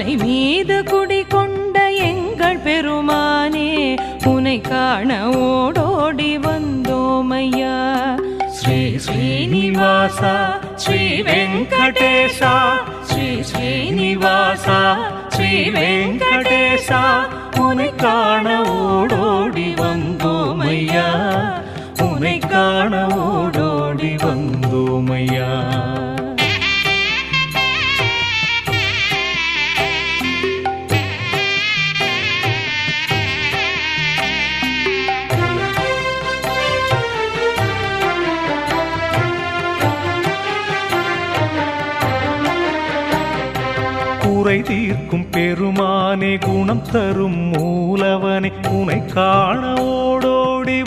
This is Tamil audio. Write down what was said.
மலை மீது குடி கொண்ட எங்கள் பெருமானே உனை காண ஓடோடி வந்தோமையா. ஸ்ரீ ஸ்ரீனிவாசா ஸ்ரீ வெங்கடேஷா ஸ்ரீ ஸ்ரீனிவாசா ஸ்ரீ வெங்கடேஷா உனை காண ஓடோடி வந்தோமையா. உனை காண ஓடோடி வந்தோமையா. குறை தீர்க்கும் பெருமானே குணம் தரும் மூலவனே உனை காண ஓடோடி